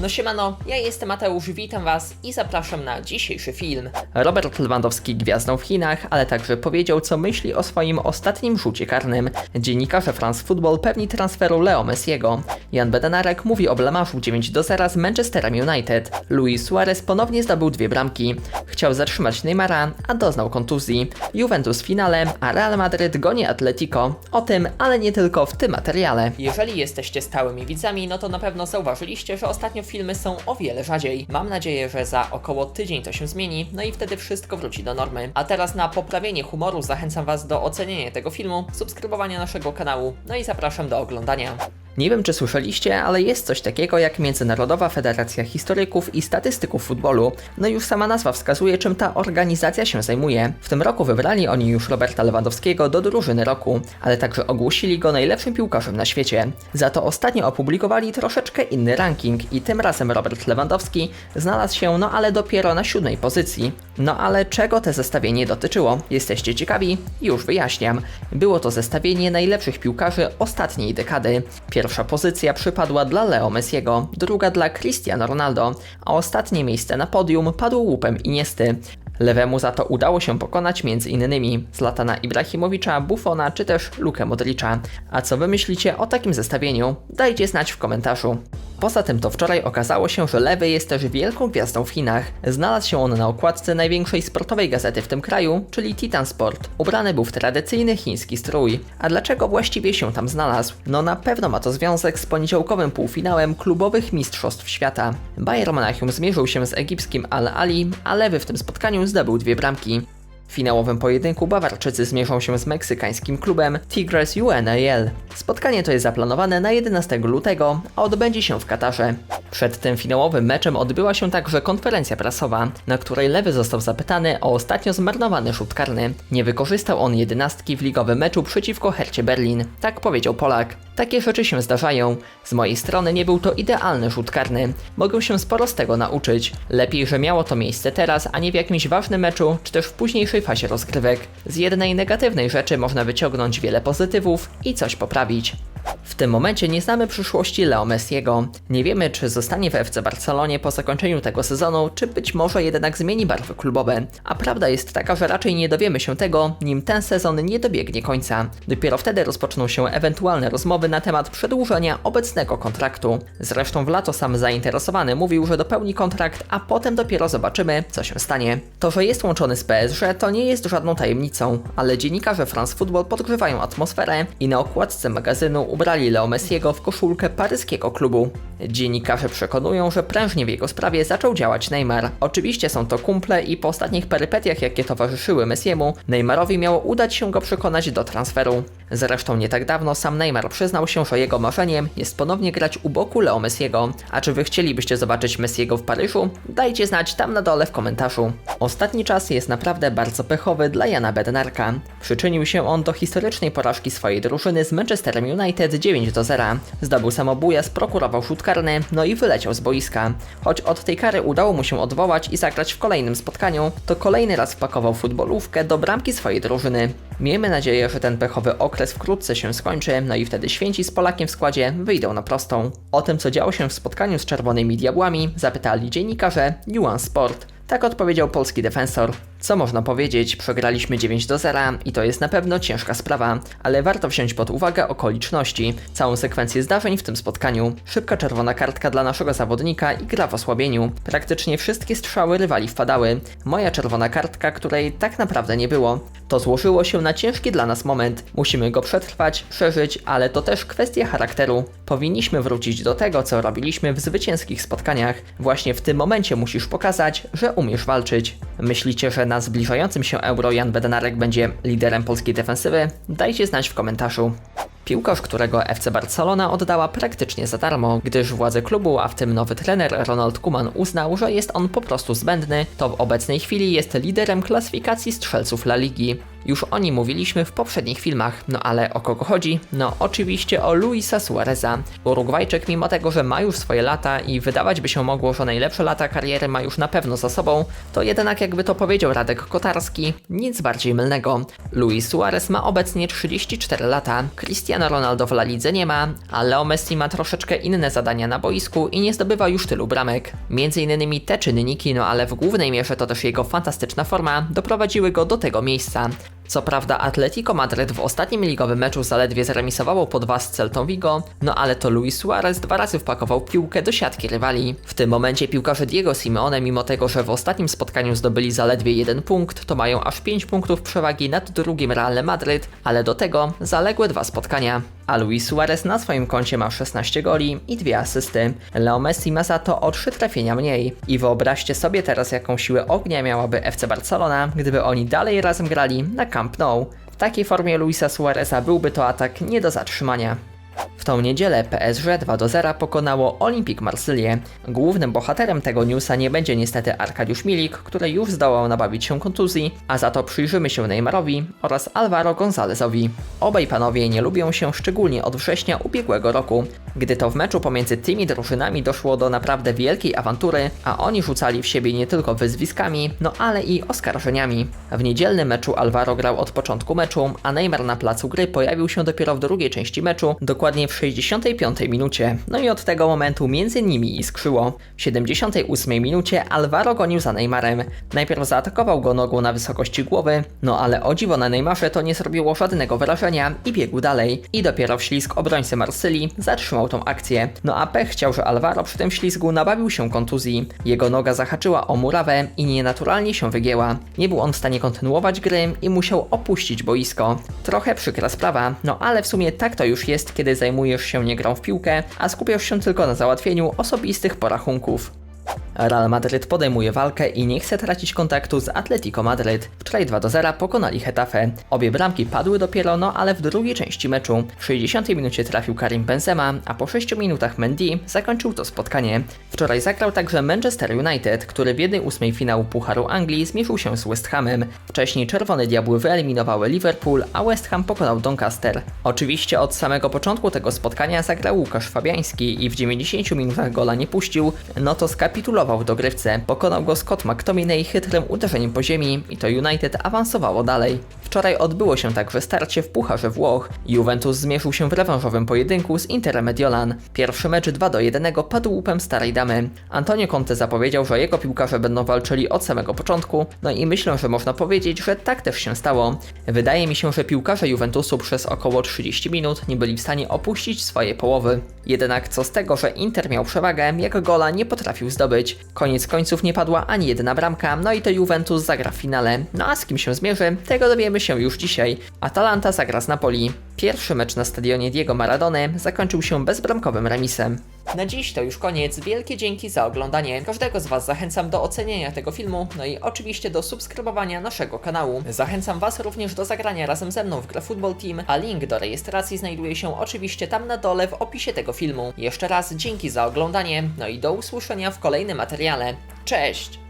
No siemano, ja jestem Mateusz, witam was i zapraszam na dzisiejszy film. Robert Lewandowski gwiazdą w Chinach, ale także powiedział co myśli o swoim ostatnim rzucie karnym. Dziennikarze France Football pewni transferu Leo Messiego. Jan Bednarek mówi o blamaszu 9 do 0 z Manchesterem United. Luis Suarez ponownie zdobył dwie bramki. Chciał zatrzymać Neymara, a doznał kontuzji. Juventus w finale, a Real Madryt goni Atletico. O tym, ale nie tylko w tym materiale. Jeżeli jesteście stałymi widzami, no to na pewno zauważyliście, że ostatnio filmy są o wiele rzadziej. Mam nadzieję, że za około tydzień to się zmieni, no i wtedy wszystko wróci do normy. A teraz na poprawienie humoru zachęcam Was do ocenienia tego filmu, subskrybowania naszego kanału, no i zapraszam do oglądania. Nie wiem, czy słyszeliście, ale jest coś takiego jak Międzynarodowa Federacja Historyków i Statystyków Futbolu. No już sama nazwa wskazuje, czym ta organizacja się zajmuje. W tym roku wybrali oni już Roberta Lewandowskiego do drużyny roku, ale także ogłosili go najlepszym piłkarzem na świecie. Za to ostatnio opublikowali troszeczkę inny ranking i tym razem Robert Lewandowski znalazł się, no ale dopiero na siódmej pozycji. No ale czego te zestawienie dotyczyło? Jesteście ciekawi? Już wyjaśniam. Było to zestawienie najlepszych piłkarzy ostatniej dekady. Pierwsza pozycja przypadła dla Leo Messiego, druga dla Cristiano Ronaldo, a ostatnie miejsce na podium padło łupem Iniesty. Lewemu za to udało się pokonać m.in. Zlatana Ibrahimowicza, Buffona czy też Lukę Modricza. A co wy myślicie o takim zestawieniu? Dajcie znać w komentarzu. Poza tym to wczoraj okazało się, że Lewy jest też wielką gwiazdą w Chinach. Znalazł się on na okładce największej sportowej gazety w tym kraju, czyli Titan Sport. Ubrany był w tradycyjny chiński strój. A dlaczego właściwie się tam znalazł? No na pewno ma to związek z poniedziałkowym półfinałem klubowych mistrzostw świata. Bayern Monachium zmierzył się z egipskim Al Ali, a Lewy w tym spotkaniu zdobył dwie bramki. W finałowym pojedynku Bawarczycy zmierzą się z meksykańskim klubem Tigres UNAL. Spotkanie to jest zaplanowane na 11 lutego, a odbędzie się w Katarze. Przed tym finałowym meczem odbyła się także konferencja prasowa, na której Lewy został zapytany o ostatnio zmarnowany rzut karny. Nie wykorzystał on jedenastki w ligowym meczu przeciwko Hercie Berlin. Tak powiedział Polak. Takie rzeczy się zdarzają. Z mojej strony nie był to idealny rzut karny. Mogę się sporo z tego nauczyć. Lepiej, że miało to miejsce teraz, a nie w jakimś ważnym meczu, czy też w późniejszej fazie rozgrywek. Z jednej negatywnej rzeczy można wyciągnąć wiele pozytywów i coś poprawić. W tym momencie nie znamy przyszłości Leo Messiego. Nie wiemy, czy zostanie w FC Barcelonie po zakończeniu tego sezonu, czy być może jednak zmieni barwy klubowe. A prawda jest taka, że raczej nie dowiemy się tego, nim ten sezon nie dobiegnie końca. Dopiero wtedy rozpoczną się ewentualne rozmowy na temat przedłużenia obecnego kontraktu. Zresztą w lato sam zainteresowany mówił, że dopełni kontrakt, a potem dopiero zobaczymy, co się stanie. To, że jest łączony z PSG, to nie jest żadną tajemnicą, ale dziennikarze France Football podgrzewają atmosferę i na okładce magazynu ubrali Leo Messiego w koszulkę paryskiego klubu. Dziennikarze przekonują, że prężnie w jego sprawie zaczął działać Neymar. Oczywiście są to kumple i po ostatnich perypetiach, jakie towarzyszyły Messiemu, Neymarowi miało udać się go przekonać do transferu. Zresztą nie tak dawno sam Neymar przyznał się, że jego marzeniem jest ponownie grać u boku Leo Messiego. A czy wy chcielibyście zobaczyć Messiego w Paryżu? Dajcie znać tam na dole w komentarzu. Ostatni czas jest naprawdę bardzo pechowy dla Jana Bednarka. Przyczynił się on do historycznej porażki swojej drużyny z Manchesterem United 9 do 0. Zdobył samobuja, sprokurował rzut karny, no i wyleciał z boiska. Choć od tej kary udało mu się odwołać i zagrać w kolejnym spotkaniu, to kolejny raz wpakował futbolówkę do bramki swojej drużyny. Miejmy nadzieję, że ten pechowy okres wkrótce się skończy, no i wtedy święci z Polakiem w składzie wyjdą na prostą. O tym, co działo się w spotkaniu z Czerwonymi Diabłami, zapytali dziennikarze Nuance Sport. Tak odpowiedział polski defensor. Co można powiedzieć, przegraliśmy 9 do 0 i to jest na pewno ciężka sprawa, ale warto wziąć pod uwagę okoliczności, całą sekwencję zdarzeń w tym spotkaniu. Szybka czerwona kartka dla naszego zawodnika i gra w osłabieniu. Praktycznie wszystkie strzały rywali wpadały. Moja czerwona kartka, której tak naprawdę nie było. To złożyło się na ciężki dla nas moment. Musimy go przetrwać, przeżyć, ale to też kwestia charakteru. Powinniśmy wrócić do tego, co robiliśmy w zwycięskich spotkaniach. Właśnie w tym momencie musisz pokazać, że umiesz walczyć. Myślicie, że na zbliżającym się Euro Jan Bednarek będzie liderem polskiej defensywy? Dajcie znać w komentarzu. Piłkarz, którego FC Barcelona oddała praktycznie za darmo, gdyż władze klubu, a w tym nowy trener Ronald Koeman uznał, że jest on po prostu zbędny, to w obecnej chwili jest liderem klasyfikacji strzelców La Ligi. Już o nim mówiliśmy w poprzednich filmach, no ale o kogo chodzi? No oczywiście o Luisa Suareza. Urugwajczyk mimo tego, że ma już swoje lata i wydawać by się mogło, że najlepsze lata kariery ma już na pewno za sobą, to jednak jakby to powiedział Radek Kotarski, nic bardziej mylnego. Luis Suarez ma obecnie 34 lata, Cristiano Ronaldo w La Lidze nie ma, a Leo Messi ma troszeczkę inne zadania na boisku i nie zdobywa już tylu bramek. Między innymi te czynniki, no ale w głównej mierze to też jego fantastyczna forma, doprowadziły go do tego miejsca. Co prawda Atletico Madryt w ostatnim ligowym meczu zaledwie zremisowało po dwa z Celtą Vigo, no ale to Luis Suarez dwa razy wpakował piłkę do siatki rywali. W tym momencie piłkarze Diego Simeone, mimo tego, że w ostatnim spotkaniu zdobyli zaledwie jeden punkt, to mają aż 5 punktów przewagi nad drugim Real Madryt, ale do tego zaległe dwa spotkania. A Luis Suarez na swoim koncie ma 16 goli i dwie asysty. Leo Messi ma za to o 3 trafienia mniej. I wyobraźcie sobie teraz jaką siłę ognia miałaby FC Barcelona, gdyby oni dalej razem grali na Camp Nou. W takiej formie Luisa Suareza byłby to atak nie do zatrzymania. Tą niedzielę PSG 2 do 0 pokonało Olympique Marsylię. Głównym bohaterem tego newsa nie będzie niestety Arkadiusz Milik, który już zdołał nabawić się kontuzji, a za to przyjrzymy się Neymarowi oraz Alvaro Gonzalezowi. Obaj panowie nie lubią się szczególnie od września ubiegłego roku, gdy to w meczu pomiędzy tymi drużynami doszło do naprawdę wielkiej awantury, a oni rzucali w siebie nie tylko wyzwiskami, no ale i oskarżeniami. W niedzielnym meczu Alvaro grał od początku meczu, a Neymar na placu gry pojawił się dopiero w drugiej części meczu, dokładnie w 65 minucie. No i od tego momentu między nimi iskrzyło. W 78 minucie Alvaro gonił za Neymarem. Najpierw zaatakował go nogą na wysokości głowy, no ale o dziwo na Neymarze to nie zrobiło żadnego wrażenia i biegł dalej. I dopiero wślizg obrońcy Marsylii zatrzymał tą akcję. No a pech chciał, że Alvaro przy tym ślizgu nabawił się kontuzji. Jego noga zahaczyła o murawę i nienaturalnie się wygięła. Nie był on w stanie kontynuować gry i musiał opuścić boisko. Trochę przykra sprawa, no ale w sumie tak to już jest, kiedy zajmujesz się nie grą w piłkę, a skupiasz się tylko na załatwieniu osobistych porachunków. Real Madryt podejmuje walkę i nie chce tracić kontaktu z Atletico Madryt. Wczoraj 2 do 0 pokonali Hetafe. Obie bramki padły dopiero, no ale w drugiej części meczu. W 60 minucie trafił Karim Benzema, a po 6 minutach Mendy zakończył to spotkanie. Wczoraj zagrał także Manchester United, który w 1-8 finału Pucharu Anglii zmierzył się z West Hamem. Wcześniej Czerwone Diabły wyeliminowały Liverpool, a West Ham pokonał Doncaster. Oczywiście od samego początku tego spotkania zagrał Łukasz Fabiański i w 90 minutach gola nie puścił, no to skapitulował w dogrywce. Pokonał go Scott McTominay chytrym uderzeniem po ziemi i to United awansowało dalej. Wczoraj odbyło się także starcie w Pucharze Włoch. Juventus zmierzył się w rewanżowym pojedynku z Interem Mediolan. Pierwszy mecz 2 do 1 padł łupem starej damy. Antonio Conte zapowiedział, że jego piłkarze będą walczyli od samego początku, no i myślę, że można powiedzieć, że tak też się stało. Wydaje mi się, że piłkarze Juventusu przez około 30 minut nie byli w stanie opuścić swojej połowy. Jednak co z tego, że Inter miał przewagę, jak gola nie potrafił zdobyć. Koniec końców nie padła ani jedna bramka, no i to Juventus zagra w finale. No a z kim się zmierzy, tego dowiemy się już dzisiaj. Atalanta zagra z Napoli. Pierwszy mecz na stadionie Diego Maradony zakończył się bezbramkowym remisem. Na dziś to już koniec. Wielkie dzięki za oglądanie. Każdego z Was zachęcam do ocenienia tego filmu, no i oczywiście do subskrybowania naszego kanału. Zachęcam Was również do zagrania razem ze mną w grę Football Team, a link do rejestracji znajduje się oczywiście tam na dole w opisie tego filmu. Jeszcze raz dzięki za oglądanie, no i do usłyszenia w kolejnym materiale. Cześć!